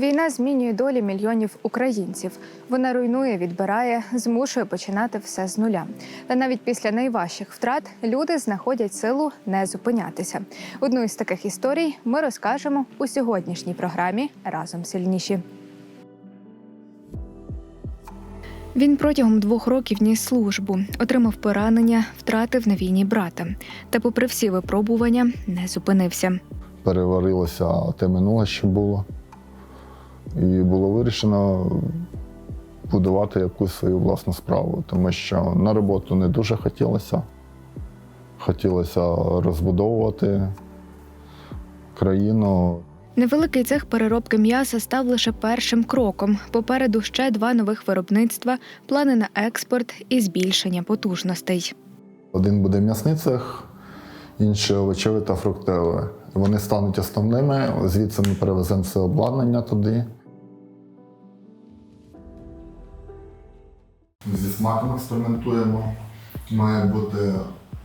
Війна змінює долі мільйонів українців. Вона руйнує, відбирає, змушує починати все з нуля. Та навіть після найважчих втрат люди знаходять силу не зупинятися. Одну із таких історій ми розкажемо у сьогоднішній програмі Разом сильніші. Він протягом двох років ніс службу, отримав поранення, втратив на війні брата. Та, попри всі випробування, не зупинився. переварилося те минуле, що було. І було вирішено будувати якусь свою власну справу, тому що на роботу не дуже хотілося. Хотілося розбудовувати країну. Невеликий цех переробки м'яса став лише першим кроком. Попереду ще два нових виробництва, плани на експорт і збільшення потужностей. Один буде м'ясний цех, інший овочевий та фруктовий. Вони стануть основними. Звідси ми перевеземо все обладнання туди. Зі смаком експериментуємо. Має бути,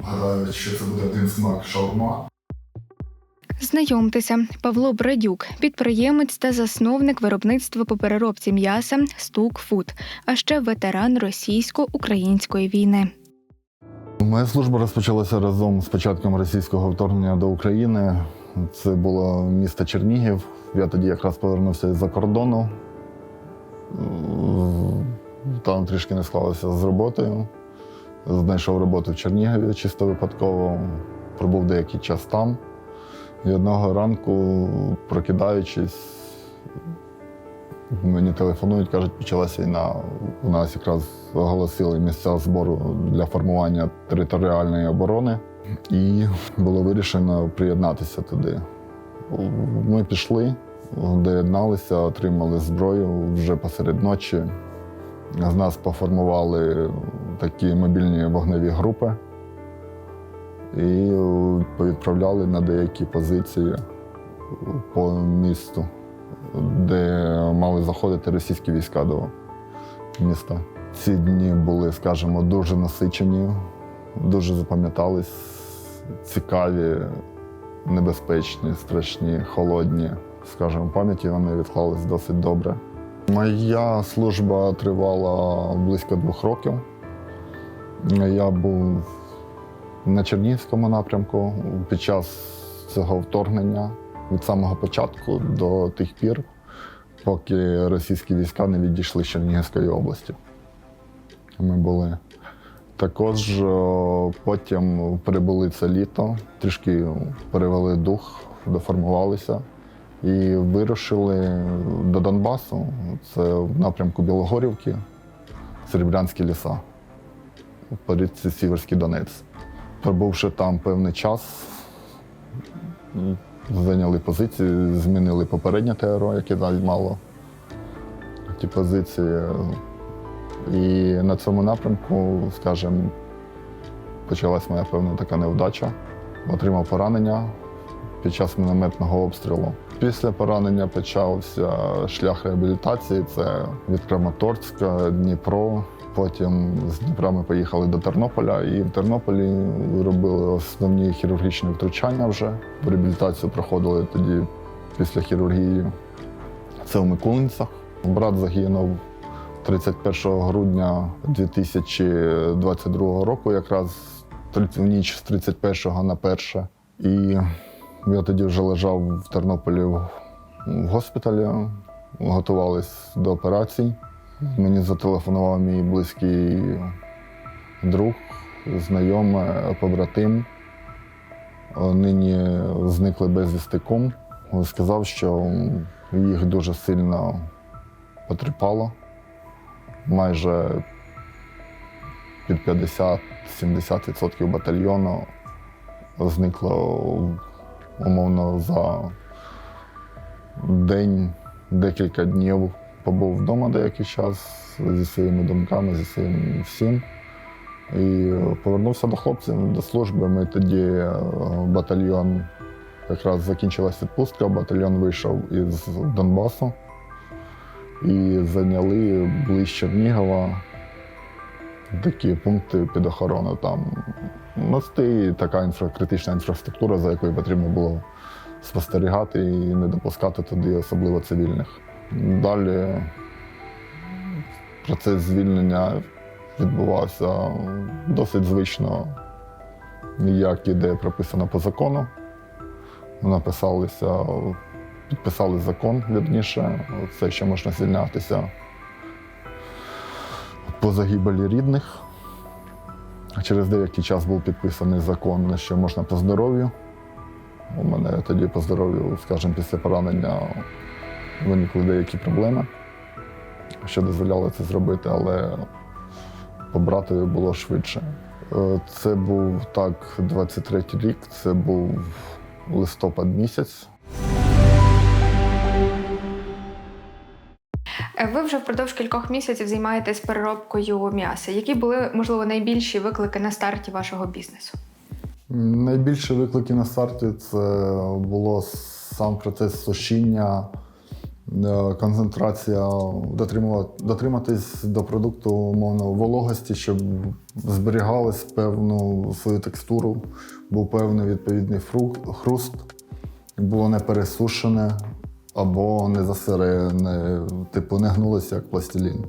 гадаю, що це буде один смак шаурма. Знайомтеся, Павло Брадюк, підприємець та засновник виробництва по переробці м'яса Стук Фуд, а ще ветеран російсько-української війни. Моя служба розпочалася разом з початком російського вторгнення до України. Це було місто Чернігів. Я тоді якраз повернувся з-за кордону. Там трішки не склалося з роботою. Знайшов роботу в Чернігові чисто випадково, пробув деякий час там. І одного ранку, прокидаючись, мені телефонують, кажуть, почалася війна. У нас якраз оголосили місця збору для формування територіальної оборони, і було вирішено приєднатися туди. Ми пішли, доєдналися, отримали зброю вже посеред ночі. З нас поформували такі мобільні вогневі групи і повідправляли на деякі позиції по місту, де мали заходити російські війська до міста. Ці дні були, скажімо, дуже насичені, дуже запам'ятались, цікаві, небезпечні, страшні, холодні. Скажімо, пам'яті вони відклались досить добре. Моя служба тривала близько двох років. Я був на Чернігівському напрямку під час цього вторгнення від самого початку до тих пір, поки російські війська не відійшли з Чернігівської області. Ми були. Також потім прибули це літо, трішки перевели дух, доформувалися і вирушили до Донбасу. Це в напрямку Білогорівки, Серебрянські ліса, по річці Сіверський Донець. Пробувши там певний час, зайняли позиції, змінили попереднє ТРО, яке займало ті позиції. І на цьому напрямку, скажімо, почалась моя певна така невдача. Отримав поранення під час мінометного обстрілу. Після поранення почався шлях реабілітації. Це від Краматорська, Дніпро. Потім з Дніпра ми поїхали до Тернополя, і в Тернополі робили основні хірургічні втручання вже. Реабілітацію проходили тоді після хірургії. Це в Микулинцях. Брат загинув 31 грудня 2022 року, якраз в ніч з 31 на 1. І я тоді вже лежав в Тернополі в госпіталі, готувались до операцій. Мені зателефонував мій близький друг, знайомий, побратим. Нині зникли безвісти кум. Сказав, що їх дуже сильно потріпало. Майже під 50-70% батальйону зникло умовно за день, декілька днів побув вдома деякий час зі своїми думками, зі своїм всім. І повернувся до хлопців до служби. Ми тоді е, батальйон, якраз закінчилась відпустка, батальйон вийшов із Донбасу і зайняли ближче Чернігова такі пункти під охорону. Там мости, така інфра, критична інфраструктура, за якою потрібно було спостерігати і не допускати туди особливо цивільних. Далі процес звільнення відбувався досить звично, як іде прописано по закону. Написалися, підписали закон, вірніше, це що можна звільнятися по загибелі рідних. Через деякий час був підписаний закон, що можна по здоров'ю. У мене тоді по здоров'ю, скажімо, після поранення виникли деякі проблеми, що дозволяло це зробити, але по братові було швидше. Е, Це був так, 23-й рік, це був листопад місяць. Ви вже впродовж кількох місяців займаєтесь переробкою м'яса. Які були, можливо, найбільші виклики на старті вашого бізнесу? Найбільші виклики на старті це було сам процес сушіння, е, концентрація, дотриматись до продукту умовно вологості, щоб зберігалось певну свою текстуру, був певний відповідний фрукт, хруст, було не пересушене або не засире, не, типу не гнулося як пластилін.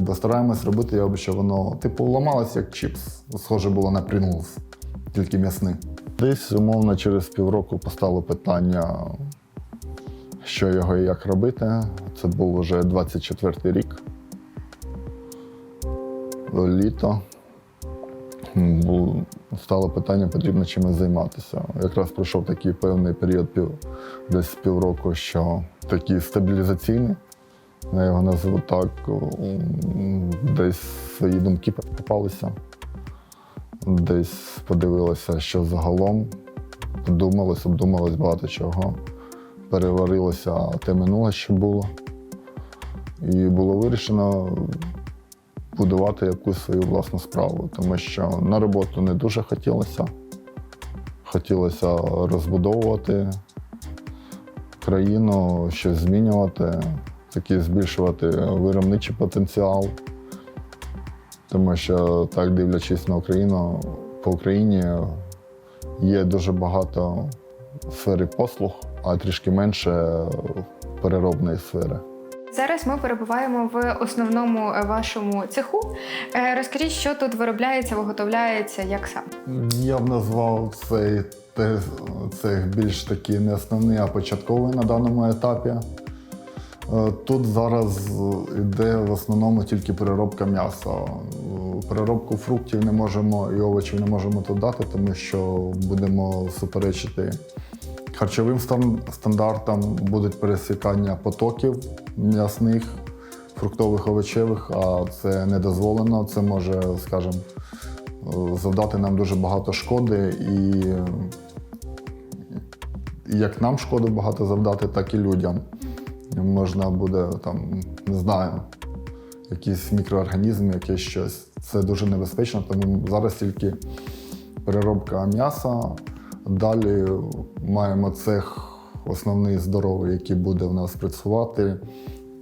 Бо стараємось робити, аби щоб воно типу ламалося як чіпс. Схоже було на Pringles, тільки м'ясний. Десь, умовно, через півроку постало питання, що його і як робити. Це був вже 24-й рік. Літо. Стало питання, потрібно чимось займатися. Якраз пройшов такий певний період, пів, десь півроку, що такий стабілізаційний. Я його назву так, десь свої думки попалися, десь подивилося, що загалом подумалось, обдумалось багато чого. Переварилося те минуле, що було. І було вирішено будувати якусь свою власну справу, тому що на роботу не дуже хотілося. Хотілося розбудовувати країну, щось змінювати, таки збільшувати виробничий потенціал. Тому що так дивлячись на Україну, по Україні є дуже багато сфери послуг, а трішки менше переробної сфери. Зараз ми перебуваємо в основному е, вашому цеху. Е, Розкажіть, що тут виробляється, виготовляється, як сам? Я б назвав цей цех більш такий не основний, а початковий на даному етапі. Е, Тут зараз йде в основному тільки переробка м'яса. Переробку фруктів не можемо і овочів не можемо тут дати, тому що будемо суперечити харчовим стан- стандартам, будуть пересікання потоків м'ясних, фруктових, овочевих, а це не дозволено. Це може, скажімо, завдати нам дуже багато шкоди і як нам шкоду багато завдати, так і людям. Можна буде там, не знаю, якийсь мікроорганізм, якесь щось. Це дуже небезпечно, тому зараз тільки переробка м'яса. Далі маємо цех основний здоровий, який буде в нас працювати.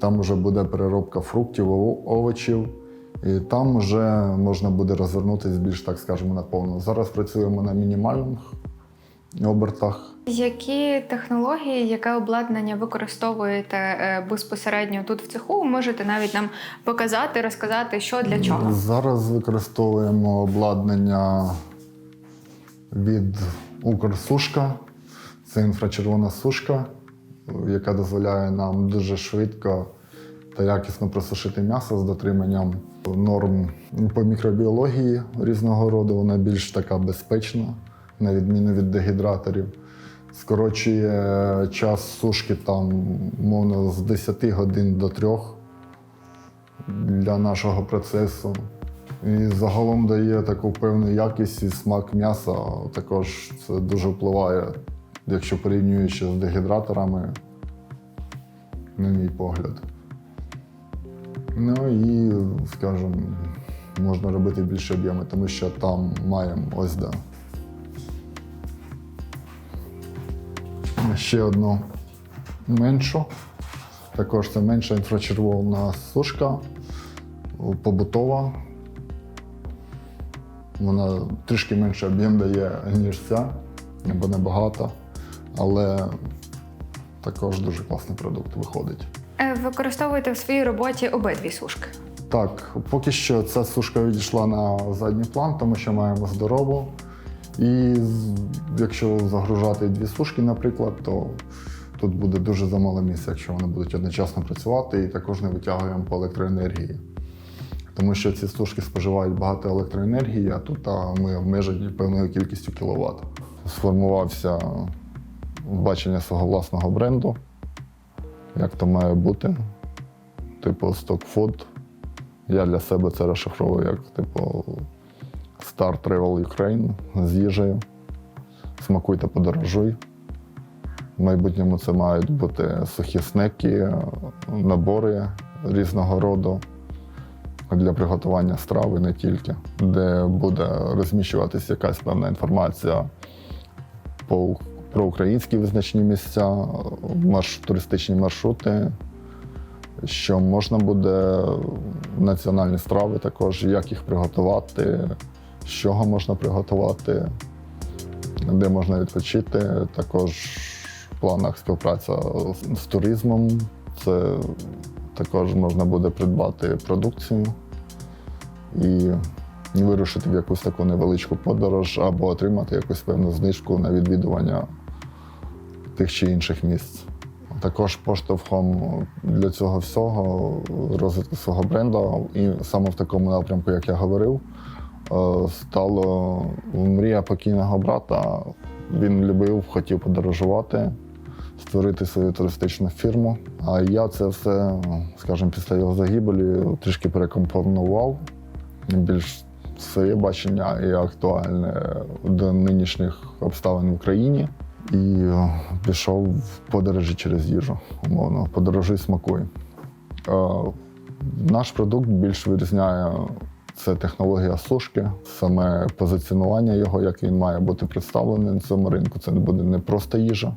Там вже буде переробка фруктів, овочів. І там вже можна буде розвернутися більш, так скажемо, наповно. Зараз працюємо на мінімальних обертах. Які технології, яке обладнання використовуєте е, безпосередньо тут в цеху? Можете навіть нам показати, розказати, що для чого? Зараз використовуємо обладнання від Укрсушка. Це інфрачервона сушка, яка дозволяє нам дуже швидко та якісно просушити м'ясо з дотриманням норм по мікробіології різного роду. Вона більш така безпечна, на відміну від дегідраторів. Скорочує час сушки там, мовно, з 10 годин до 3 для нашого процесу. І загалом дає таку певну якість і смак м'яса. Також це дуже впливає, якщо порівнюючи з дегідраторами, на мій погляд. Ну і, скажімо, можна робити більше об'єми, тому що там маємо ось де. Ще одну меншу. Також це менша інфрачервона сушка, побутова. Вона трішки менше об'єм дає, ніж ця, або небагато, але також дуже класний продукт виходить. Е, Використовуєте в своїй роботі обидві сушки. Так, поки що ця сушка відійшла на задній план, тому що маємо здорову. І якщо загружати дві сушки, наприклад, то тут буде дуже замало місця, якщо вони будуть одночасно працювати, і також не витягуємо по електроенергії. Тому що ці сушки споживають багато електроенергії, а тут а, ми обмежені певною кількістю кіловат. Сформувався бачення свого власного бренду, як то має бути. Типу StockFood. Я для себе це розшифровую як типу Star Travel Ukraine з їжею. Смакуй та подорожуй. В майбутньому це мають бути сухі снеки, набори різного роду для приготування страви не тільки, де буде розміщуватися якась певна інформація по, про українські визначні місця, марш, туристичні маршрути, що можна буде національні страви також, як їх приготувати, з чого можна приготувати, де можна відпочити. Також в планах співпраця з, туризмом. Це також можна буде придбати продукцію і вирушити в якусь таку невеличку подорож або отримати якусь певну знижку на відвідування тих чи інших місць. Також поштовхом для цього всього розвитку свого бренду, і саме в такому напрямку, як я говорив, е, стало мрія покійного брата. Він любив, хотів подорожувати, створити свою туристичну фірму. А я це все, скажімо, після його загибелі трішки перекомпонував більш своє бачення і актуальне до нинішніх обставин в Україні. І е, пішов в подорожі через їжу, умовно, подорожуй смакуй. Е, Наш продукт більш вирізняє це технологія сушки, саме позиціонування його, як він має бути представлений на цьому ринку. Це буде не просто їжа,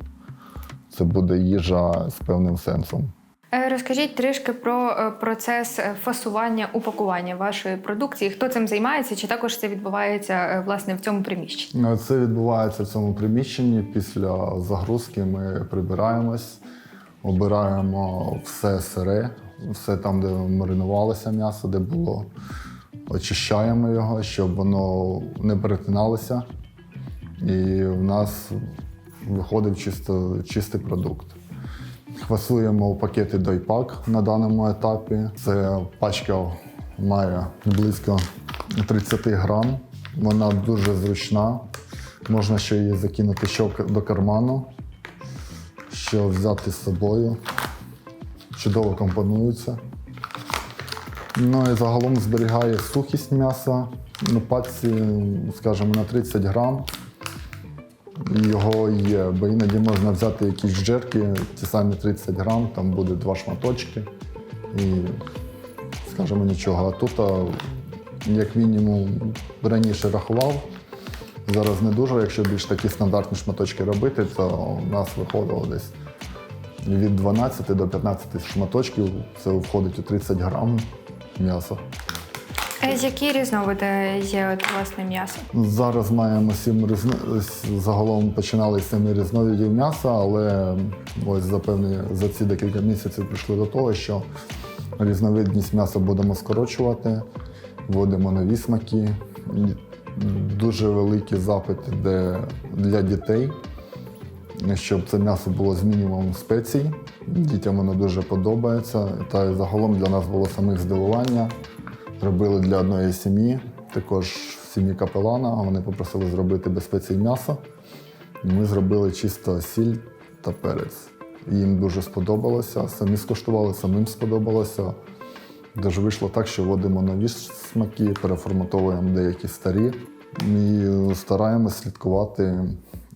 це буде їжа з певним сенсом. Е, Розкажіть трішки про е, процес е, фасування упакування вашої продукції. Хто цим займається? Чи також це відбувається власне в цьому приміщенні? Е, Це відбувається в цьому приміщенні. Після загрузки ми прибираємось, обираємо все сире, все там, де маринувалося м'ясо, де було. Очищаємо його, щоб воно не перетиналося. І в нас виходив чисто, чистий продукт. Фасуємо у пакети дойпак на даному етапі. Це пачка має близько 30 грам. Вона дуже зручна. Можна ще її закинути щок до карману, що взяти з собою. Чудово компонується. Ну і загалом зберігає сухість м'яса на пачці, скажімо, на 30 грам. Його є, бо іноді можна взяти якісь джерки, ті самі 30 грам, там буде два шматочки. І, скажімо, нічого. А тут, як мінімум, раніше рахував, зараз не дуже. Якщо більш такі стандартні шматочки робити, то у нас виходило десь від 12 до 15 шматочків. Це входить у 30 грам м'яса. Які різновиди є от, власне м'ясо? Зараз маємо сім різно... загалом починали семи різновидів м'яса, але ось за певні за ці декілька місяців прийшли до того, що різновидність м'яса будемо скорочувати, вводимо нові смаки. Дуже великі запити де для дітей, щоб це м'ясо було з мінімумом спецій. Дітям воно дуже подобається. Та загалом для нас було самих здивування. Робили для одної сім'ї, також сім'ї капелана. Вони попросили зробити без спецій м'ясо. Ми зробили чисто сіль та перець. Їм дуже сподобалося. Самі скуштували, самим сподобалося. Дуже вийшло так, що вводимо нові смаки, переформатовуємо деякі старі і стараємося слідкувати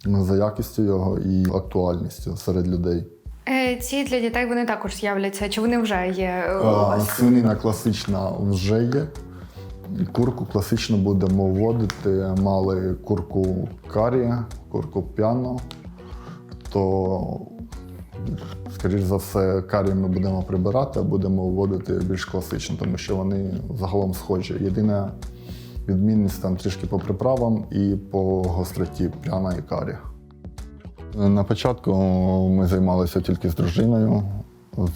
за якістю його і актуальністю серед людей. Е, Ці для дітей вони також з'являться. Чи вони вже є е, у вас? Свинина класична вже є. Курку класично будемо вводити. Мали курку карі, курку п'яну, то, скоріш за все, карі ми будемо прибирати, а будемо вводити більш класично, тому що вони загалом схожі. Єдина відмінність там трішки по приправам і по гостроті п'яна і карі. На початку ми займалися тільки з дружиною.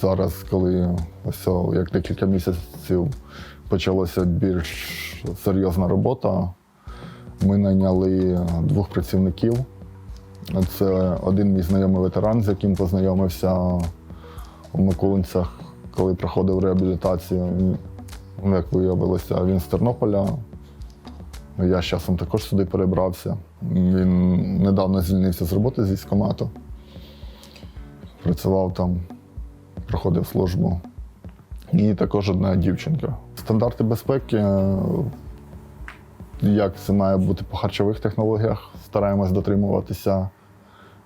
Зараз, коли ось як декілька місяців почалася більш серйозна робота, ми найняли двох працівників. Це один мій знайомий ветеран, з яким познайомився у Миколинцях, коли проходив реабілітацію. Як виявилося, він з Тернополя. Я з часом також сюди перебрався. Він недавно звільнився з роботи з військкомату. Працював там, проходив службу. І також одна дівчинка. Стандарти безпеки, е, як це має бути по харчових технологіях, стараємось дотримуватися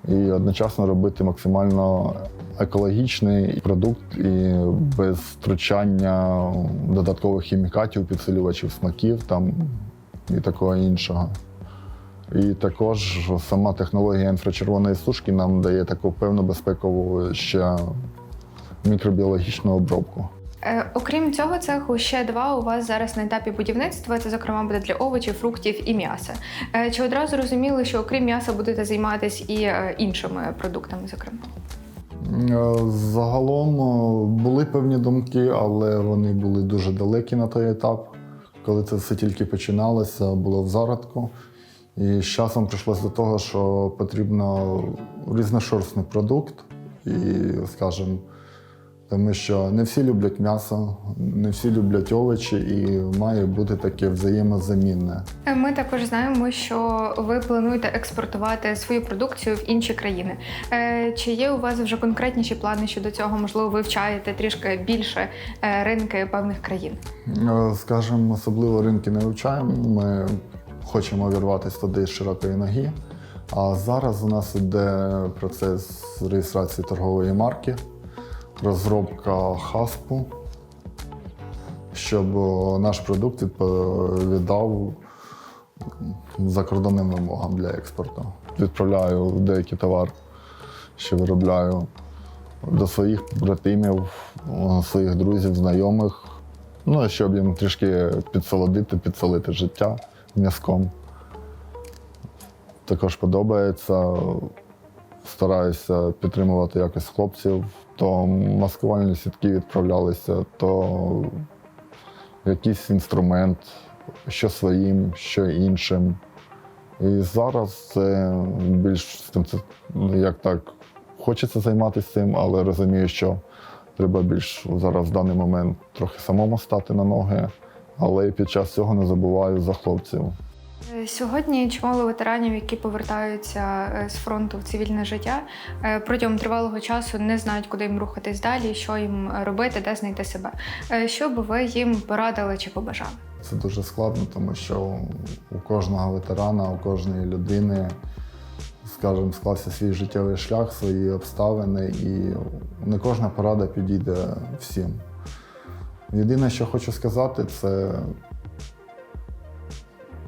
і одночасно робити максимально екологічний продукт і без втручання додаткових хімікатів, підсилювачів смаків там, і такого іншого. І також сама технологія інфрачервоної сушки нам дає таку певну безпекову ще мікробіологічну обробку. Е, окрім цього цеху, ще два у вас зараз на етапі будівництва. Це, зокрема, буде для овочів, фруктів і м'яса. Е, чи одразу розуміли, що окрім м'яса будете займатися і е, іншими продуктами, зокрема? Е, Загалом е, були певні думки, але вони були дуже далекі на той етап. Коли це все тільки починалося, було в зародку. І з часом прийшлося до того, що потрібно різношорстний продукт. І, скажімо, тому що не всі люблять м'ясо, не всі люблять овочі, і має бути таке взаємозамінне. Ми також знаємо, що ви плануєте експортувати свою продукцію в інші країни. Е, Чи є у вас вже конкретніші плани щодо цього? Можливо, вивчаєте трішки більше е, ринки певних країн? Е, Скажімо, особливо ринки не вивчаємо. Ми хочемо вірватися туди з широкої ноги. А зараз у нас йде процес реєстрації торгової марки, розробка хаспу, щоб наш продукт відповідав закордонним вимогам для експорту. Відправляю деякий товар, що виробляю до своїх братимів, своїх друзів, знайомих. Ну, щоб їм трішки підсолодити, підсолити життя м'язком. Також подобається. Стараюся підтримувати якось хлопців. То маскувальні сітки відправлялися, то якийсь інструмент, що своїм, що іншим. І зараз це більш це, ну, як так, хочеться займатися цим, але розумію, що треба більш зараз в даний момент трохи самому стати на ноги, але під час цього не забуваю за хлопців. Е, Сьогодні чимало ветеранів, які повертаються е, з фронту в цивільне життя, е, протягом тривалого часу не знають, куди їм рухатись далі, що їм робити, де знайти себе. Що би ви їм порадили чи побажали? Це дуже складно, тому що у кожного ветерана, у кожної людини, скажімо, склався свій життєвий шлях, свої обставини, і не кожна порада підійде всім. Єдине, що хочу сказати, це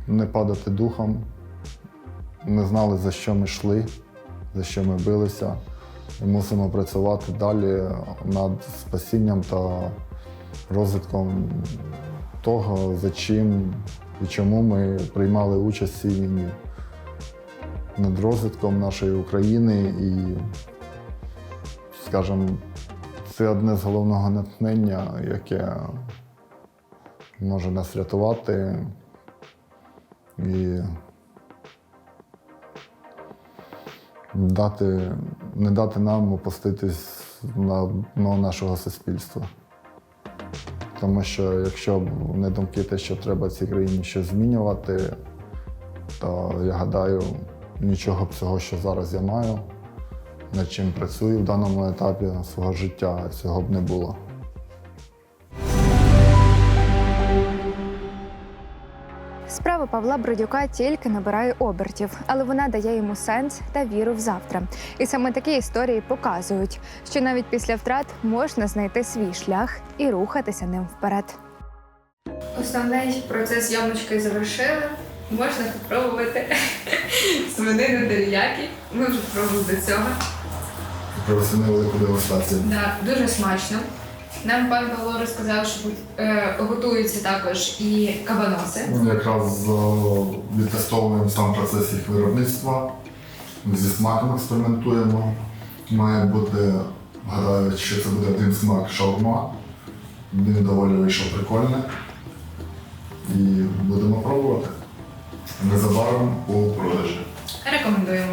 не падати духом. Ми знали, за що ми йшли, за що ми билися. І мусимо працювати далі над спасінням та розвитком того, за чим і чому ми приймали участь в цій війні. Над розвитком нашої України і, скажімо, це одне з головного натхнення, яке може нас рятувати і дати, не дати нам опуститись на дно нашого суспільства. Тому що якщо б не думки те, що треба цій країні щось змінювати, то я гадаю, нічого б цього, що зараз я маю, над чим працюю в даному етапі свого життя, цього б не було. Справа Павла Бродюка тільки набирає обертів, але вона дає йому сенс та віру в завтра. І саме такі історії показують, що навіть після втрат можна знайти свій шлях і рухатися ним вперед. Основний процес зйомочки завершили. Можна спробувати свинину теріякі. Ми вже пробували до цього. Професійну велику дегустацію. Да, дуже смачно. Нам пан Павло розказав, що е, готуються також і кабаноси. Ми якраз о, відтестовуємо сам процес їх виробництва, зі смаком експериментуємо. Має бути Гадаю, що це буде один смак шаурма. Він доволі вийшов прикольний. І будемо пробувати. Незабаром у продажі. Рекомендуємо.